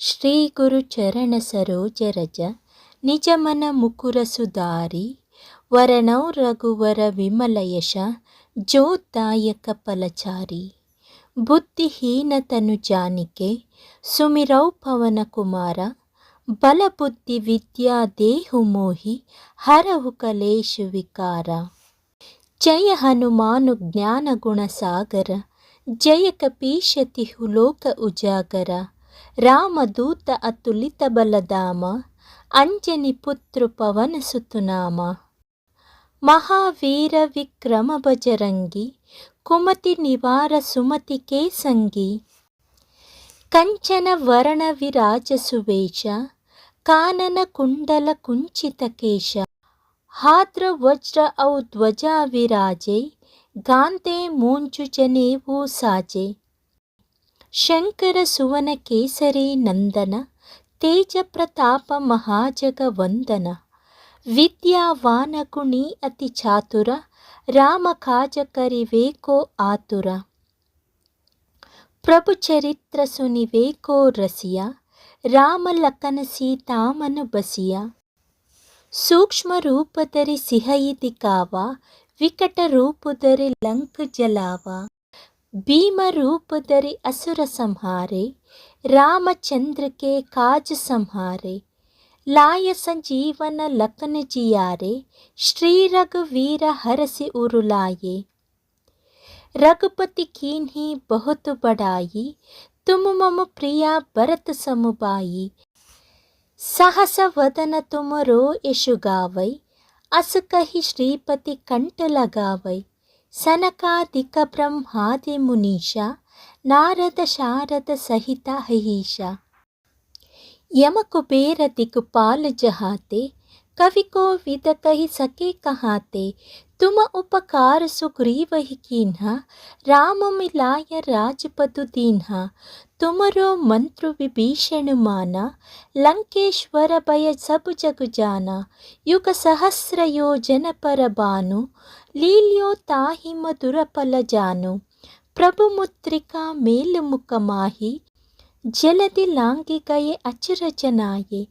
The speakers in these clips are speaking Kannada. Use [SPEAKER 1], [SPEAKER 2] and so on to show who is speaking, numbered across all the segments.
[SPEAKER 1] ಶ್ರೀ ಗುರು ಚರಣ ಸರೋಜ ರಜ ನಿಜ ಮನ ಮುಕುರ ಸುಧಾರಿ ವರಣೌ ರಘುವರ ವಿಮಲ ಯಶ ಜೋದಾಯಕ ಫಲಚಾರಿ ಬುದ್ಧಿಹೀನ ತನು ಜಾನಿಕೆ, ಸುಮಿರೌ ಪವನ ಕುಮಾರ ಬಲ ಬುದ್ಧಿ ವಿದ್ಯಾ ದೇಹು ಮೋಹಿ ಹರಹು ಕಲೇಶು ವಿಕಾರ. ಜಯ ಹನುಮಾನು ಜ್ಞಾನ ಗುಣ ಸಾಗರ ಜಯ ಕಪೀಶತಿಹು ಲೋಕ ಉಜಾಗರ. ರಾಮದೂತ ಅತುಲಿತ ಬಲಧಾಮ, ಅಂಜನಿ ಪುತ್ರ ಪವನ ಸುತುನಾಮ. ಮಹಾವೀರ ವಿಕ್ರಮ ಬಜರಂಗಿ ಕುಮತಿ ನಿವಾರ ಸುಮತಿ ಕೇಸಂಗಿ. ಕಂಚನ ವರ್ಣ ವಿರಾಜ ಸುವೇಶ, ಕಾನನ ಕುಂಡಲ ಕುಂಚಿತ ಕೇಶ. ಹಾದ್ರ ವಜ್ರ ಔ ಧ್ವಜ ವಿರಾಜೆ ಗಾಂಧೆ ಮೂಂಜು ಜನೇವು ಸಾಜೆ. ಶಂಕರ ಸುವನ ಕೇಸರಿ ನಂದನ ತೇಜ ಪ್ರತಾಪ ಮಹಾಜಗ ವಂದನ ವಿದ್ಯಾವಾನ ಗುಣಿ ಅತಿ ಚಾತುರ ರಾಮ ಕಾಜ ಕರಿವೇಕೋ ಆತುರ. ಪ್ರಭು ಚರಿತ್ರ ಸುನಿವೇಕೋ ರಸಿಯ, ರಾಮ ಲಖನ ಸೀತಾಮನು ಬಸಿಯ. ಸೂಕ್ಷ್ಮ ರೂಪಧರಿ ಸಿಹಯಿತಿ ಕಾವ ವಿಕಟ ರೂಪಧರಿ ಲಂಕ ಜಲಾವ. ಭೀಮರೂಪಧರಿ ಅಸುರ ಸಂಹಾರೆ, ರಾಮಚಂದ್ರಕೆ ಕಾಜ ಸಂಹಾರೆ, ಲಾಯ ಸಂಜೀವನ ಲಖನ ಜಿಯಾರೆ ಶ್ರೀ ರಘುವೀರ ಹರಸಿ ಉರುಲಾಯೆ. ರಘುಪತಿ ಕೀನ್ಹಿ ಬಹುತು ಬಡಾಯಿ, ತುಮು ಮಮ ಪ್ರಿಯ ಭರತ ಸಮುಬಾಯಿ. ಸಹಸ ವದನ ತುಮರೋ ಯಶುಗಾವೈ ಅಸುಕಹಿ ಶ್ರೀಪತಿ ಕಂಠ ಲಗಾವೈ. सनकादिकब्रह्हादिमुनीष नारद शारद सहिता हीष यमकुबेरदि कुपाल जहाते कविको विदकहि सखे कहाते तुम उपकार सुग्रीव कीन्हा राम मिलाय राजपदु दीन्हा तुमरो मंत्र विभीषण माना लंकेश्वर भय सब जग जाना युग सहस्र योजन पर बानु लील्यो ताहि मधुर फल जानु प्रभु मुद्रिका मेल मुख माही जलदि लांगी गए अचरचनाये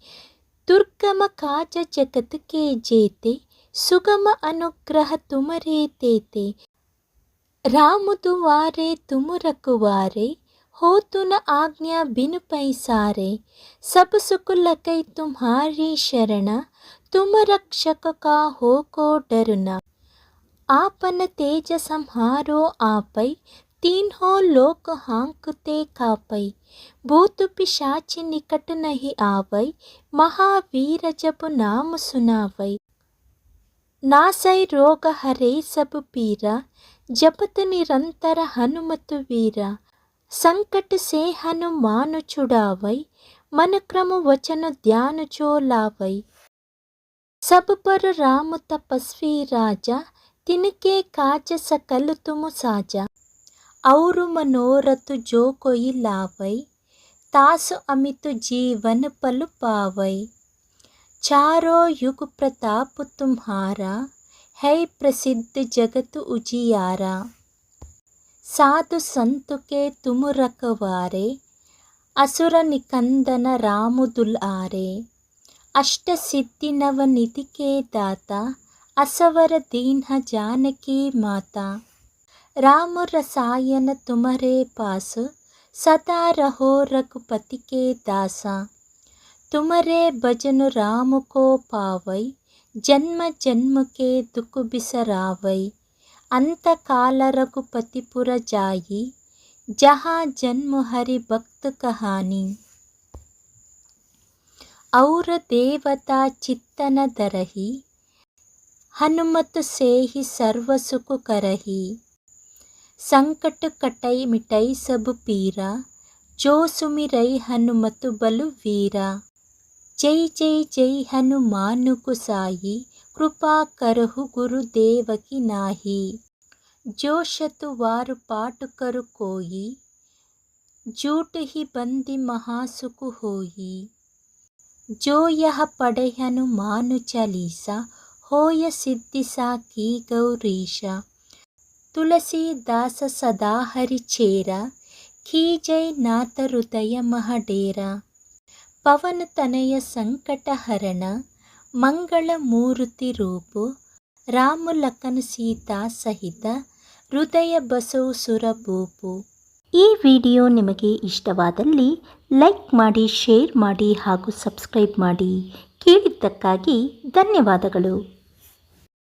[SPEAKER 1] दुर्गम काज जगत के जेते सुगम अनुग्रह तुमरे तेते राम दुआरे तुम रखवारे हो तुन आज्ञा बिन पैसारे सब सुख लगई तुम्हारी शरण तुम रक्षक का हो को डरना आपन तेज संहारो आपै तीन हो लोक हांकते कापै भूत पिशाच निकट नहीं आवै महावीर जब नाम सुनावै ನಾಸೈ ರೋಗ ಹರೇ ಸಬ್ ಪೀರ, ಜಪತ ನಿರಂತರ ಹನುಮತು ವೀರ. સંકટ સે હનુમાન છુડાવઈ મન ક્રમ વચન ધ્યાન જો લાવઈ સબ પર રામ તપસ્વી રાજા તિનકે કાજ સકલ તુમ સાજા ઔર મનોરથ જો કોઈ લાવઈ તાસ અમિત જીવન પલ પાવઈ चारों युग प्रताप तुम्हारा है प्रसिद्ध जगत उजियारा साधु संत के तुम रखवारे असुर निकंदन राम दुलारे अष्ट सिद्धि नवनिधि के दाता असवर दीन जानकी माता राम रसायन तुम्हारे पास सदा रहो रघुपति के दासा तुम्हारे भजन राम को पावै, जन्म जन्म के दुख बिसरावै। अंत काल रघुपति पुर जाई, जहाँ जन्म हरि भक्त कहानी। और देवता चित्तन दरही हनुमत से ही सर्व सुख करही। संकट कटई मिटई सब पीरा, जो सुमिरई हनुमत बलु वीरा। జై జై జై హనుమానుకు సాయి కృపా కరుహు గురుదేవకి నాహి. జోషతు వారు పాటుకరు కోయి జూటు హి బంది మహాసుకు హోయి. జో యహ పడే హనుమాను చలీసా హోయ సిద్ధి సాకి గౌరీష. తులసీదాస సదా హరి చేర కీ జై నాత హృదయ మహడేరా. ಪವನ ತನಯ ಸಂಕಟ ಹರಣ, ಮಂಗಳ ಮೂರ್ತಿ ರೂಪು, ರಾಮ ಲಕ್ಕನ ಸೀತಾ ಸಹಿತ ಹೃದಯ ಬಸವು ಸುರಭೂಪು ಈ ವಿಡಿಯೋ ನಿಮಗೆ ಇಷ್ಟವಾದಲ್ಲಿ ಲೈಕ್ ಮಾಡಿ, ಶೇರ್ ಮಾಡಿ ಹಾಗೂ ಸಬ್ಸ್ಕ್ರೈಬ್ ಮಾಡಿ. ಕೇಳಿದ್ದಕ್ಕಾಗಿ ಧನ್ಯವಾದಗಳು.